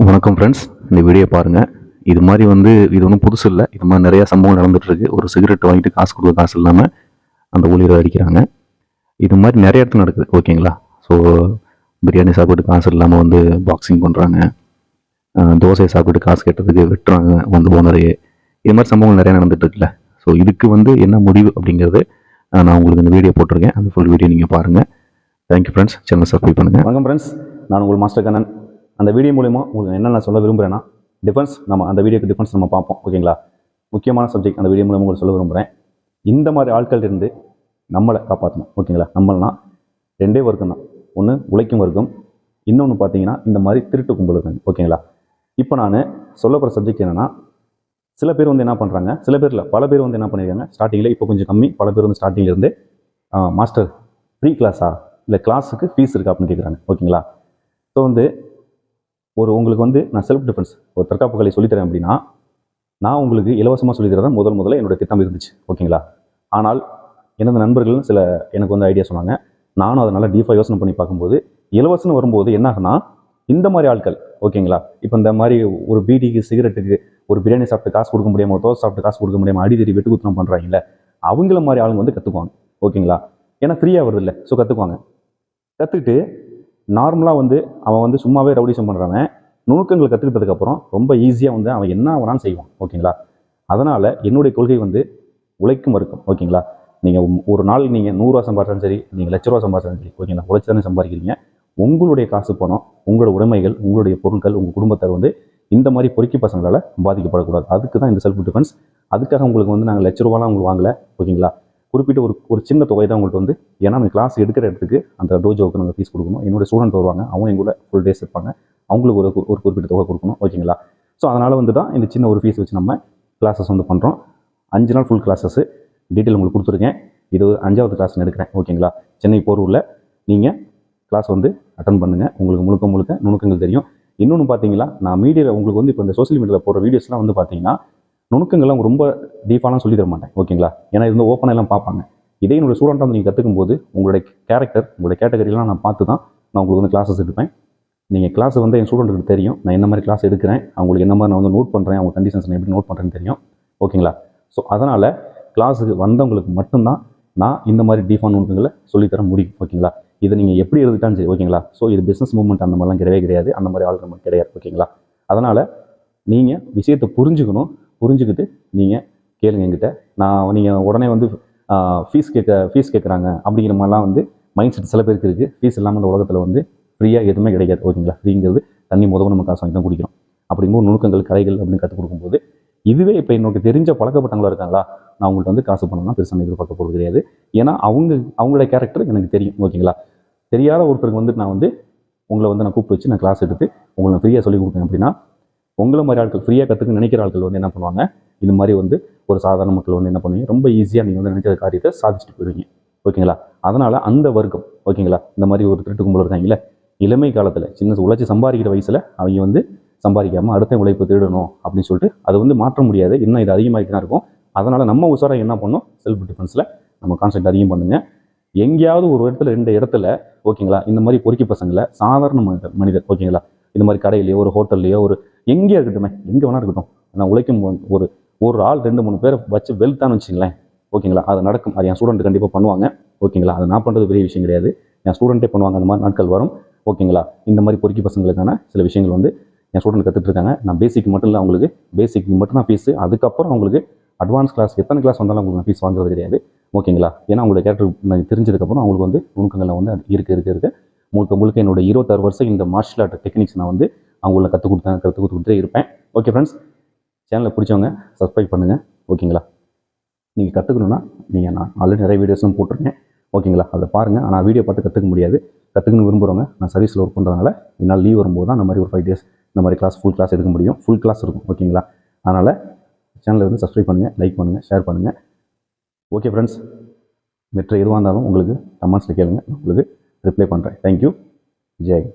வணக்கம் ஃப்ரெண்ட்ஸ் இந்த வீடியோ பாருங்கள் இது மாதிரி வந்து இது ஒன்றும் புதுசு இல்லை. இது மாதிரி நிறையா சம்பவம் நடந்துகிட்ருக்கு ஒரு சிகரெட் வாங்கிட்டு காசு கொடுக்க காசு இல்லாமல் அந்த ஊழியரை அடிக்கிறாங்க. இது மாதிரி நிறைய இடத்துல நடக்குது. ஓகேங்களா ஸோ பிரியாணி சாப்பிட்டு காசு இல்லாமல் வந்து பாக்ஸிங் பண்ணுறாங்க தோசையை சாப்பிட்டு காசு கேட்டதுக்கு வெட்டுறாங்க வந்து ஓனரையே இது மாதிரி சம்பவங்கள் நிறையா நடந்துகிட்ருக்குல்ல ஸோ இதுக்கு வந்து என்ன முடிவு அப்படிங்கிறது நான் உங்களுக்கு இந்த வீடியோ போட்டிருக்கேன். அந்த ஃபுல் வீடியோ நீங்கள் பாருங்கள் தேங்க்யூ ஃப்ரெண்ட்ஸ் சேனல் சப்ஸ்கிரைப் பண்ணுங்கள் வணக்கம் ஃப்ரெண்ட்ஸ் நான் உங்கள் மாஸ்டர் கண்ணன். அந்த வீடியோ மூலிமா உங்களுக்கு என்ன நான் சொல்ல விரும்புகிறேன்னா டிஃபென்ஸ் நம்ம அந்த வீடியோக்கு டிஃபென்ஸ் நம்ம பார்ப்போம் ஓகேங்களா? முக்கியமான சப்ஜெக்ட் அந்த வீடியோ மூலமாக உங்களுக்கு சொல்ல விரும்புகிறேன் இந்த மாதிரி ஆட்கள் இருந்து நம்மளை காப்பாற்றணும் ஓகேங்களா? நம்மளா ரெண்டே வர்க்கம் தான். ஒன்று உழைக்கும் வர்க்கம் இன்னொன்று பார்த்தீங்கன்னா இந்த மாதிரி திருட்டு கும்பல் இருக்காங்க ஓகேங்களா? இப்போ நான் சொல்ல போகிற சப்ஜெக்ட் என்னென்னா சில பேர் வந்து என்ன பண்ணுறாங்க சில பேரில் பல பேர் வந்து என்ன பண்ணியிருக்காங்க ஸ்டார்டிங்கில் இப்போ கொஞ்சம் கம்மி பல பேர் வந்து ஸ்டார்டிங்கிலிருந்து மாஸ்டர் ஃப்ரீ கிளாஸா இல்லை கிளாஸுக்கு ஃபீஸ் இருக்கா அப்படின்னு கேட்குறாங்க ஓகேங்களா? ஸோ வந்து ஒரு உங்களுக்கு வந்து நான் செல்ஃப் டிஃபென்ஸ் ஒரு தற்காப்பு கலை சொல்லித்தரேன் அப்படின்னா நான் உங்களுக்கு இலவசமாக சொல்லித்தரதான் முதல் முதல்ல என்னோட திட்டம் இருந்துச்சு ஓகேங்களா? ஆனால் எனது நண்பர்கள் சில எனக்கு வந்து ஐடியா சொன்னாங்க. நானும் அதனால் டீஃபாக யோசனை பண்ணி பார்க்கும்போது இலவசம்னு வரும்போது என்ன இந்த மாதிரி ஆட்கள் ஓகேங்களா? இப்போ இந்த மாதிரி ஒரு பீடிக்கு சிகரெட்டுக்கு ஒரு பிரியாணி சாப்பிட்டு காசு கொடுக்க முடியாமல் தோசை சாப்பிட்டு காசு கொடுக்க முடியாமல் அடிதடி வெட்டு குத்தனம் பண்ணுறாங்கல்ல அவங்கள மாதிரி ஆளுங்க வந்து கற்றுக்குவாங்க ஓகேங்களா? ஏன்னா ஃப்ரீயாக வருது இல்லை ஸோ கற்றுக்குவாங்க கற்றுக்கிட்டு நார்மலாக வந்து அவன் வந்து சும்மாவே ரவுடிசம் பண்ணுறவன் நுணுக்கங்கள் கற்றுக்கிட்டதுக்கப்புறம் ரொம்ப ஈஸியாக வந்து அவன் என்ன வேணாலும் செய்வான். ஓகேங்களா? அதனால் என்னுடைய கொள்கை வந்து உழைக்கும் இருக்கும் ஓகேங்களா? நீங்கள் ஒரு நாள் நீங்கள் நூறுரூவா சம்பாதிச்சாலும் சரி நீங்கள் லட்ச ரூபா சம்பாதிச்சாலும் சரி ஓகேங்களா? உழைச்சி தானே சம்பாதிக்கிறீங்க. உங்களுடைய காசு பணம் உங்களோட உடைமைகள் உங்களுடைய பொருட்கள் உங்கள் குடும்பத்தார் வந்து இந்த மாதிரி பொறுக்கி பசங்களால் பாதிக்கப்படக்கூடாது. அதுக்கு தான் இந்த செல்ஃப் டிஃபென்ஸ் அதுக்காக உங்களுக்கு வந்து நாங்கள் லட்ச ரூபாலாம் உங்களுக்கு வாங்கலை. ஓகேங்களா? குறிப்பிட்ட ஒரு ஒரு சின்ன தொகை தான் உங்கள்கிட்ட வந்து ஏன்னா நீங்கள் கிளாஸ் எடுக்கிற இடத்துக்கு அந்த டோஜோவுக்கு நாங்கள் ஃபீஸ் கொடுக்கணும். என்னோட ஸ்டூடெண்ட் வருவாங்க அவங்க எங்கூட ஃபுல் டேஸ் இருப்பாங்க. அவங்களுக்கு ஒரு ஒரு குறிப்பிட்ட தொகை கொடுக்கணும் ஓகேங்களா ஸோ அதனால் வந்து தான் இந்த சின்ன ஒரு ஃபீஸ் வச்சு நம்ம கிளாஸஸ் வந்து பண்ணுறோம் அஞ்சு நாள் ஃபுல் கிளாஸஸ் டீட்டெயில் உங்களுக்கு கொடுத்துருக்கேன். இது அஞ்சாவது கிளாஸ் எடுக்கிறேன் ஓகேங்களா சென்னை போரூரில் நீங்கள் கிளாஸ் வந்து அட்டன் பண்ணுங்கள் உங்களுக்கு முழுக்க முழுக்க நுணுக்கங்கள் தெரியும். இன்னொன்று பார்த்தீங்களா நான் மீடியாவில் உங்களுக்கு வந்து இப்போ இந்த சோஷியல் மீடியாவில் போகிற வீடியோஸ்லாம் வந்து பார்த்தீங்கன்னா நுணுக்கங்கள்லாம் ரொம்ப டீஃபாலாம் சொல்லி தர மாட்டேன் ஓகேங்களா ஏன்னா இது வந்து ஓப்பனாக எல்லாம் பார்ப்பாங்க. இதே என்னோட ஸ்டூடெண்ட்டாக வந்து நீங்கள் கற்றுக்கும் போது உங்களுடைய கேரக்டர் உங்களுடைய கேட்டகரியெலாம் நான் பார்த்து தான் நான் உங்களுக்கு வந்து கிளாஸஸ் எடுப்பேன். நீங்கள் கிளாஸ் வந்து என் ஸ்டூடெண்ட்டுக்கு தெரியும் நான் என்ன மாதிரி கிளாஸ் எடுக்கிறேன் அவங்களுக்கு என்ன மாதிரி நான் வந்து நோட் பண்ணுறேன் அவங்க கண்டிஷன்ஸ் நான் எப்படி நோட் பண்ணுறேன்னு தெரியும் ஓகேங்களா ஸோ அதனால் கிளாஸுக்கு வந்தவங்களுக்கு மட்டும்தான் நான் இந்த மாதிரி டீஃபான் நுணுக்கங்களை சொல்லித்தர முடியும் ஓகேங்களா இதை நீங்கள் எப்படி எழுதிட்டாலும் சரி ஓகேங்களா ஸோ இது பிஸ்னஸ் மூவ்மெண்ட் அந்த மாதிரிலாம் கிடையவே கிடையாது அந்த மாதிரி ஆள் கிடையாது ஓகேங்களா அதனால் நீங்கள் விஷயத்தை புரிஞ்சுக்கணும் புரிஞ்சுக்கிட்டு நீங்கள் கேளுங்க என்கிட்ட. நான் நீங்கள் உடனே வந்து ஃபீஸ் கேட்க ஃபீஸ் கேட்குறாங்க அப்படிங்கிற மாதிரிலாம் வந்து மைண்ட் செட் சில பேருக்கு இருக்குது ஃபீஸ் இல்லாமல் இந்த உலகத்தில் வந்து ஃப்ரீயாக எதுவுமே கிடைக்காது. ஓகேங்களா? ஃப்ரீங்கிறது தண்ணி முதல்ல நம்ம காசு வாங்கி தான் குடிக்கிறோம். அப்படிங்கும்போது நுணுக்கங்கள் கலைகள் அப்படின்னு கற்றுக் கொடுக்கும்போது இதுவே இப்போ எனக்கு தெரிஞ்ச பழக்கப்பட்டவங்களா இருக்காங்களா? நான் அவங்கள்ட்ட வந்து காசு பண்ணலாம் பெருசாக எதிர்பார்க்க போகிறது கிடையாது. ஏன்னா அவங்க அவங்களோட கேரக்டர் எனக்கு தெரியும். ஓகேங்களா? தெரியாத ஒருத்தருக்கு வந்து நான் வந்து உங்களை வந்து நான் கூப்பிட்டு வச்சு நான் கிளாஸ் எடுத்து உங்களை ஃப்ரீயாக சொல்லிக் கொடுப்பேன் அப்படின்னா உங்களை மாதிரி ஆட்கள் ஃப்ரீயாக கற்றுக்க நினைக்கிற ஆட்கள் வந்து என்ன பண்ணுவாங்க? இது மாதிரி வந்து ஒரு சாதாரண மக்கள் வந்து என்ன பண்ணுவீங்க? ரொம்ப ஈஸியாக நீங்கள் வந்து நினைக்கிற காரியத்தை சாதிச்சுட்டு போயிடுவீங்க ஓகேங்களா அதனால் அந்த வர்க்கம் ஓகேங்களா இந்த மாதிரி ஒரு திருட்டு கும்பல் இருக்காங்களே இளமை காலத்தில் சின்ன உழைச்சி சம்பாதிக்கிற வயசில் அவங்க வந்து சம்பாதிக்காமல் அடுத்த உழைப்பு தேடணும் அப்படின்னு சொல்லிட்டு அது வந்து மாற்ற முடியாது. இன்னும் இது அதிகமாகிட்டு தான் இருக்கும். அதனால் நம்ம உசாராக என்ன பண்ணணும்? செல்ஃப் டிஃபென்ஸில் நம்ம கான்செப்ட் அதிகம் பண்ணுங்க. எங்கேயாவது ஒரு இடத்துல ரெண்டு இடத்துல ஓகேங்களா இந்த மாதிரி பொறுக்கி பசங்களை சாதாரண மனிதர் மனிதர் ஓகேங்களா இந்த மாதிரி கடையிலையோ ஒரு ஹோட்டல்லையோ ஒரு எங்கேயா இருக்கட்டுமே எங்கே வேணா இருக்கட்டும். நான் உழைக்கும் ஒரு ஒரு ஆள் ரெண்டு மூணு பேரை வச்சு வெல்த்தான்னு வச்சுங்களேன் ஓகேங்களா? அது நடக்கும். அது என் ஸ்டூடெண்ட் கண்டிப்பாக பண்ணுவாங்க ஓகேங்களா? அது நான் பண்ணுறது பெரிய விஷயம் கிடையாது. என் ஸ்டூடெண்ட்டே பண்ணுவாங்க அந்த மாதிரி நாட்கள் வரும் ஓகேங்களா? இந்த மாதிரி பொறுக்கி பசங்களுக்கான சில விஷயங்கள் வந்து என் ஸ்டூடெண்ட் கற்றுட்டு இருக்காங்க நான் பேசிக் மட்டும் இல்லை அவங்களுக்கு பேசிக் மட்டும் தான் ஃபீஸு அதுக்கப்புறம் அவங்களுக்கு அட்வான்ஸ் கிளாஸ் எத்தனை கிளாஸ் வந்தாலும் அவங்களுக்கு நான் ஃபீஸ் வாங்குறது கிடையாது ஓகேங்களா? ஏன்னா அவங்களோட கேரக்டர் நான் தெரிஞ்சதுக்கப்புறம் அவங்களுக்கு வந்து நுணுக்கங்களை வந்து அது இருக்க இருக்க இருக்க. முழுக்க முழுக்க என்னோட இருபத்தாறு வருஷம் இந்த மார்ஷல் ஆர்ட் டெக்னிக்ஸ் நான் வந்து அவங்கள கற்றுக் கொடுத்தேன் கற்றுக் கொடுத்துட்டே இருப்பேன். ஓகே ஃப்ரெண்ட்ஸ் சேனலை பிடிச்சவங்க சப்ஸ்கிரைப் பண்ணுங்கள் ஓகேங்களா நீங்கள் கற்றுக்கணுன்னா நீங்கள் நான் ஆல்ரெடி நிறைய வீடியோஸ்லாம் போட்டிருக்கேன். ஓகேங்களா அதை பாருங்கள் ஆனால் வீடியோ பார்த்து கற்றுக்க முடியாது. கற்றுக்கணும் விரும்புகிறவங்க நான் சர்வீஸில் ஒர்க் பண்ணுறதுனால என்னால் லீவ் வரும்போது தான் அந்த மாதிரி ஒரு ஃபைவ் டேஸ் இந்த மாதிரி கிளாஸ் ஃபுல் கிளாஸ் எடுக்க முடியும். ஃபுல் கிளாஸ் இருக்கும். ஓகேங்களா அதனால் சேனலை வந்து சப்ஸ்கிரைப் பண்ணுங்கள் லைக் பண்ணுங்கள் ஷேர் பண்ணுங்கள் ஓகே ஃப்ரெண்ட்ஸ் மற்ற எதுவாக இருந்தாலும் உங்களுக்கு கமெண்ட்ஸில் கேளுங்க. உங்களுக்கு ரிப்ளை பண்ணுறேன் தேங்க்யூ ஜெய்